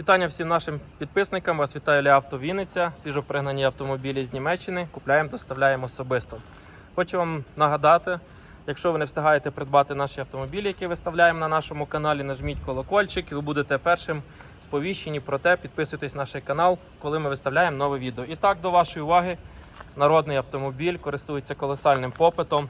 Вітання всім нашим підписникам. Вас вітає Леавто Вінниця. Свіжопригнані автомобілі з Німеччини. Купляємо, доставляємо особисто. Хочу вам нагадати, якщо ви не встигаєте придбати наші автомобілі, які виставляємо на нашому каналі, нажміть колокольчик, і ви будете першим сповіщені про те, підписуйтесь на наш канал, коли ми виставляємо нове відео. І так, до вашої уваги, народний автомобіль користується колосальним попитом.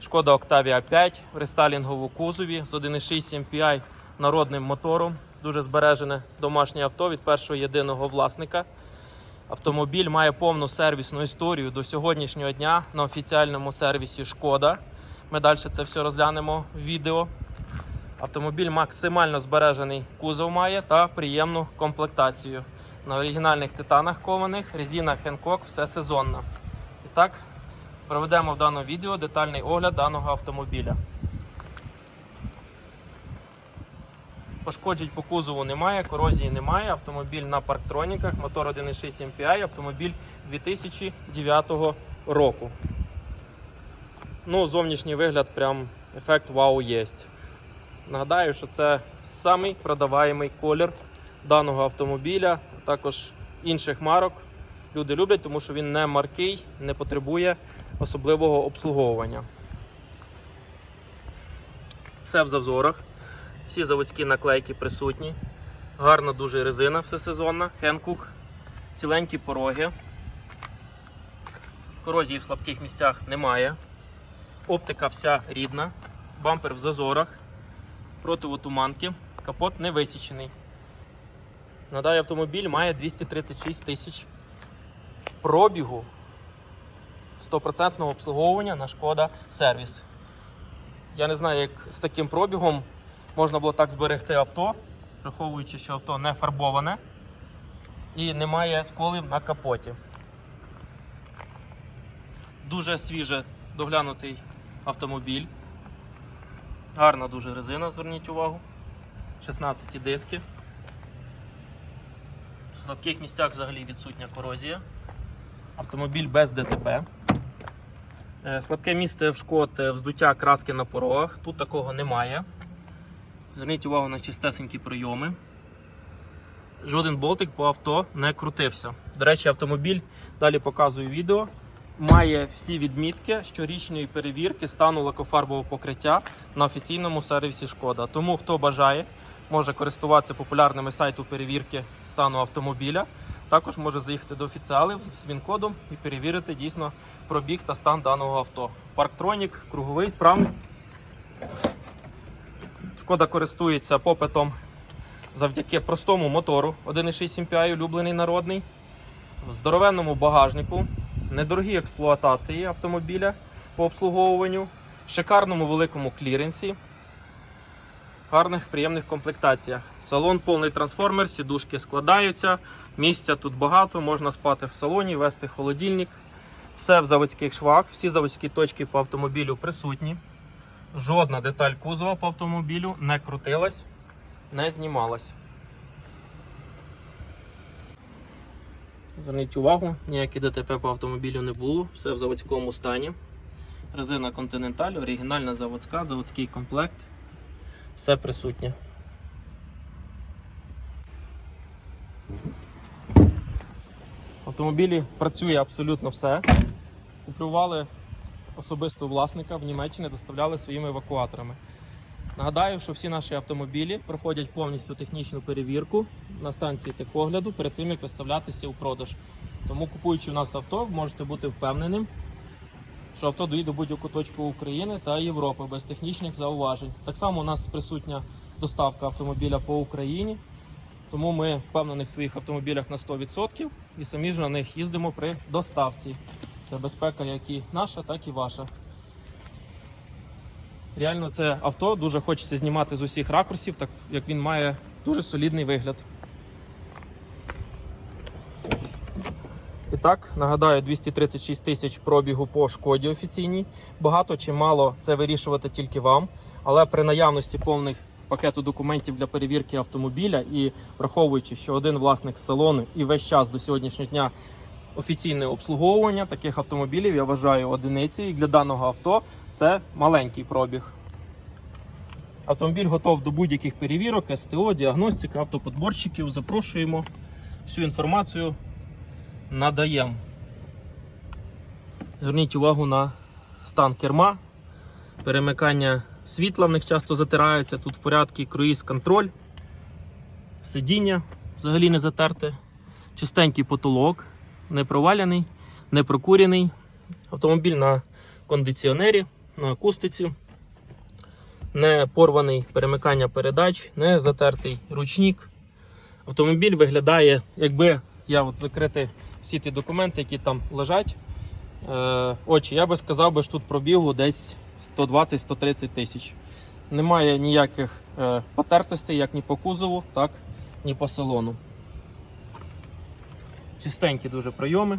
Шкода Octavia 5 в рестайлінговому кузові з 1,6 MPI народним мотором. Дуже збережене домашнє авто від першого єдиного власника. Автомобіль має повну сервісну історію до сьогоднішнього дня на офіціальному сервісі Шкода. Ми далі це все розглянемо в відео. Автомобіль максимально збережений кузов має та приємну комплектацію. На оригінальних титанах кованих, резина Hancock, все сезонно. І так, проведемо в даному відео детальний огляд даного автомобіля. Пошкоджень по кузову немає, корозії немає. Автомобіль на парктроніках, мотор 1.6 MPI, автомобіль 2009 року. Ну, зовнішній вигляд, прям ефект вау є. Нагадаю, що це самий продаваємий колір даного автомобіля, також інших марок. Люди люблять, тому що він не маркий, не потребує особливого обслуговування. Все в зазорах. Всі заводські наклейки присутні. Гарна дуже резина всесезонна, Хенкук, ціленькі пороги. Корозії в слабких місцях немає. Оптика вся рідна, бампер в зазорах, противотуманки, капот не висічений. Нагадаю, автомобіль має 236 тисяч пробігу 100% обслуговування на шкода сервіс. Я не знаю, як з таким пробігом можна було так зберегти авто, враховуючи, що авто не фарбоване і немає сколів на капоті. Дуже свіже доглянутий автомобіль. Гарна дуже резина, зверніть увагу. 16 диски. В слабких місцях взагалі відсутня корозія. Автомобіль без ДТП. Е, Слабке місце в шкод е, вздуття краски на порогах. Тут такого немає. Зверніть увагу на чистесенькі прийоми. Жоден болтик по авто не крутився. До речі, автомобіль, далі показую відео, має всі відмітки щорічної перевірки стану лакофарбового покриття на офіційному сервісі Шкода. Тому хто бажає, може користуватися популярними сайту перевірки стану автомобіля. Також може заїхати до офіціалів з він-кодом і перевірити дійсно пробіг та стан даного авто. Парктронік, круговий, справний. Шкода користується попитом завдяки простому мотору 1,6 MPI, улюблений народний, в здоровенному багажнику, недорогій експлуатації автомобіля по обслуговуванню, шикарному великому кліренсі, гарних приємних комплектаціях. Салон повний трансформер, сідушки складаються, місця тут багато, можна спати в салоні, вести холодильник. Все в заводських швах, всі заводські точки по автомобілю присутні. Жодна деталь кузова по автомобілю не крутилась, не знімалась. Зверніть увагу, ніякі ДТП по автомобілю не було, все в заводському стані. Резина Continental, оригінальна заводська, заводський комплект. Все присутнє. В автомобілі працює абсолютно все. Купували особисто власника в Німеччині доставляли своїми евакуаторами. Нагадаю, що всі наші автомобілі проходять повністю технічну перевірку на станції техогляду перед тим, як виставлятися у продаж. Тому, купуючи у нас авто, можете бути впевненим, що авто доїде в будь-яку точку України та Європи без технічних зауважень. Так само у нас присутня доставка автомобіля по Україні, тому ми впевнені в своїх автомобілях на 100% і самі ж на них їздимо при доставці. Це безпека як і наша, так і ваша. Реально, це авто дуже хочеться знімати з усіх ракурсів, так як він має дуже солідний вигляд. І так, нагадаю, 236 тисяч пробігу по шкоді офіційній. Багато чи мало це вирішувати тільки вам. Але при наявності повних пакету документів для перевірки автомобіля і враховуючи, що один власник салону і весь час до сьогоднішнього дня офіційне обслуговування таких автомобілів, я вважаю, одиниці. І для даного авто це маленький пробіг. Автомобіль готов до будь-яких перевірок, СТО, діагностика, автоподборщиків. Запрошуємо. Всю інформацію надаємо. Зверніть увагу на стан керма, перемикання світла в них часто затираються. Тут в порядку круїз контроль, сидіння взагалі не затерте, чистенький потолок, не проваляний, не прокурений. Автомобіль на кондиціонері, на акустиці, не порваний перемикання передач, не затертий ручник. Автомобіль виглядає, якби я от закрити всі ті документи, які там лежать. Е, очі, я би сказав, би, що тут пробігу десь 120-130 тисяч. Немає ніяких е, потертостей, як ні по кузову, так ні по салону. Чистенькі дуже прийоми.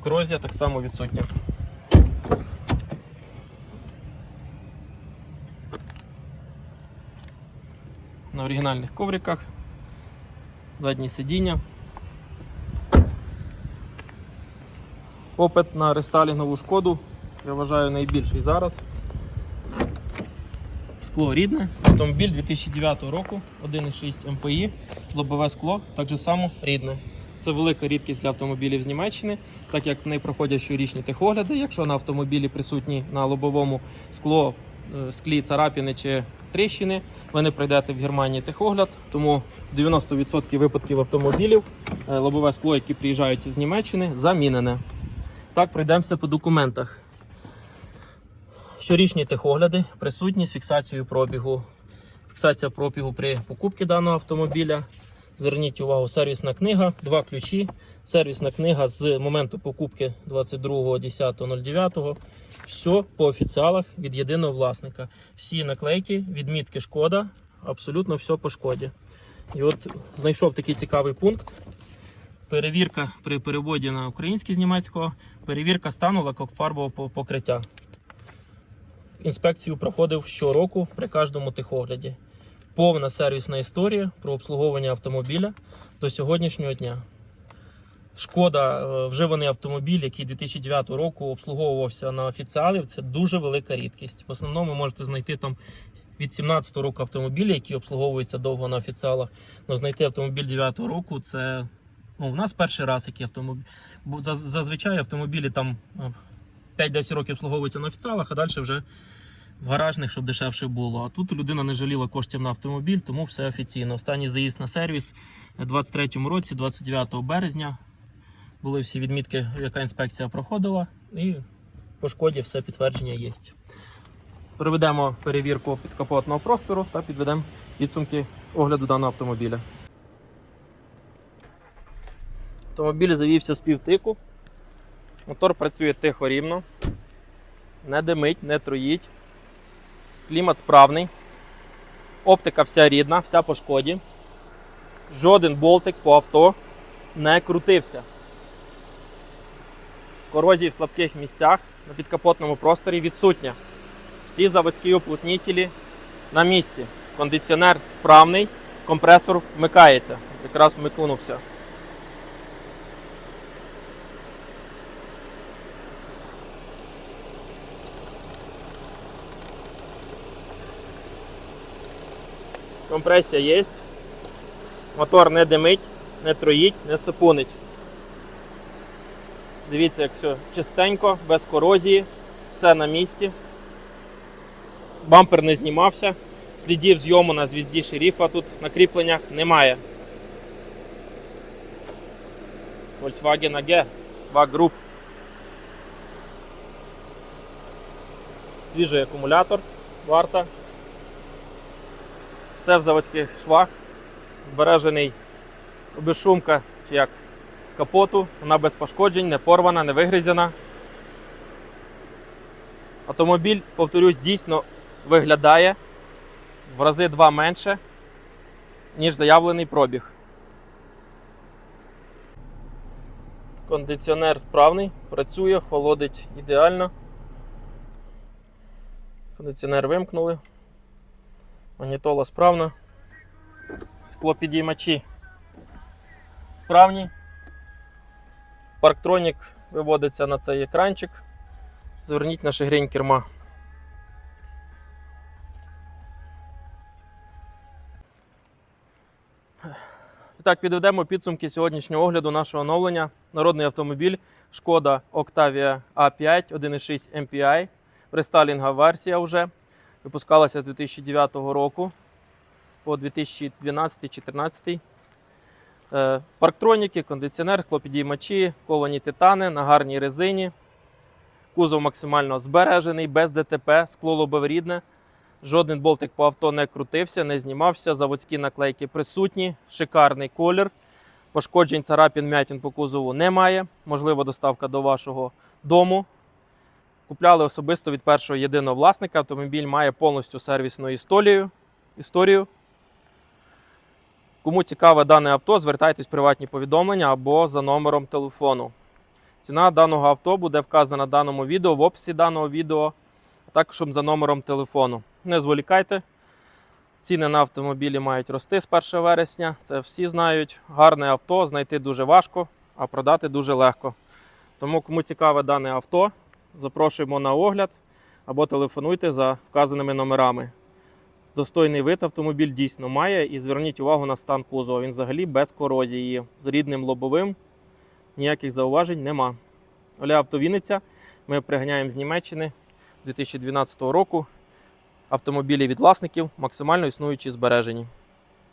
Корозія так само відсутня. На оригінальних ковриках, задні сидіння. Опит на рестайлінгову шкоду, я вважаю, найбільший зараз. Скло рідне. Автомобіль 2009 року, 1,6 МПІ, лобове скло, так же само рідне. Це велика рідкість для автомобілів з Німеччини, так як в неї проходять щорічні техогляди. Якщо на автомобілі присутні на лобовому скло, е, склі царапини чи тріщини, ви не пройдете в Германії техогляд, тому 90% випадків автомобілів е, лобове скло, які приїжджають з Німеччини, замінене. Так, пройдемося по документах. Щорічні техогляди, присутні з фіксацією пробігу. Фіксація пробігу при покупці даного автомобіля. Зверніть увагу, сервісна книга, два ключі. Сервісна книга з моменту покупки 22.10.09. Все по офіціалах від єдиного власника. Всі наклейки, відмітки шкода, абсолютно все по шкоді. І от знайшов такий цікавий пункт. Перевірка при переводі на український з німецького, перевірка стану лакофарбового покриття. Інспекцію проходив щороку при кожному техогляді. Повна сервісна історія про обслуговування автомобіля до сьогоднішнього дня. Шкода, е, вживаний автомобіль, який 2009 року обслуговувався на офіціалів, це дуже велика рідкість. В основному можете знайти там від 17 року автомобілі, які обслуговуються довго на офіціалах. Но знайти автомобіль 9 року це ну, у нас перший раз який автомобіль. Зазвичай автомобілі там е, 5-10 років обслуговуються на офіціалах, а далі вже в гаражних, щоб дешевше було. А тут людина не жаліла коштів на автомобіль, тому все офіційно. Останній заїзд на сервіс у 23-му році, 29 березня. Були всі відмітки, яка інспекція проходила, і по шкоді все підтвердження є. Проведемо перевірку підкапотного простору та підведемо підсумки огляду даного автомобіля. Автомобіль завівся з півтику. Мотор працює тихо рівно, не димить, не троїть. Клімат справний. Оптика вся рідна, вся по шкоді. Жоден болтик по авто не крутився. Корозії в слабких місцях на підкапотному просторі відсутня. Всі заводські уплотнітелі на місці. Кондиціонер справний, компресор вмикається. Якраз вмикнувся. Компресія є. Мотор не димить, не троїть, не сипунить. Дивіться, як все чистенько, без корозії, все на місці. Бампер не знімався, слідів зйому на звізді шерифа тут на кріпленнях немає. Volkswagen AG, Group. Свіжий акумулятор, варта. Все в заводських швах, збережений безшумка чи як капоту, вона без пошкоджень, не порвана, не вигризена. Автомобіль, повторюсь, дійсно виглядає в рази два менше, ніж заявлений пробіг. Кондиціонер справний, працює, холодить ідеально. Кондиціонер вимкнули. Манітола справна. Склопідіймачі справні. Парктронік виводиться на цей екранчик. Зверніть на шигрінь керма. Так, підведемо підсумки сьогоднішнього огляду нашого оновлення. Народний автомобіль шкода Octavia A5 1,6 MPI. Рестайлінга версія вже. Випускалася з 2009 року по 2012-2014. Е, Парктроніки, кондиціонер, склопідіймачі, ковані титани на гарній резині. Кузов максимально збережений, без ДТП, скло лобоврідне. Жоден болтик по авто не крутився, не знімався. Заводські наклейки присутні, шикарний колір. Пошкоджень царапін м'ятін по кузову немає. Можлива доставка до вашого дому. Купляли особисто від першого єдиного власника. Автомобіль має повністю сервісну історію. Кому цікаве дане авто, звертайтесь в приватні повідомлення або за номером телефону. Ціна даного авто буде вказана на даному відео в описі даного відео, а також за номером телефону. Не зволікайте. Ціни на автомобілі мають рости з 1 вересня. Це всі знають. Гарне авто знайти дуже важко, а продати дуже легко. Тому, кому цікаве дане авто, запрошуємо на огляд або телефонуйте за вказаними номерами. Достойний вид автомобіль дійсно має і зверніть увагу на стан кузова. Він взагалі без корозії, з рідним лобовим. Ніяких зауважень нема. Оля Автовінниця. Ми приганяємо з Німеччини з 2012 року автомобілі від власників максимально існуючі збережені.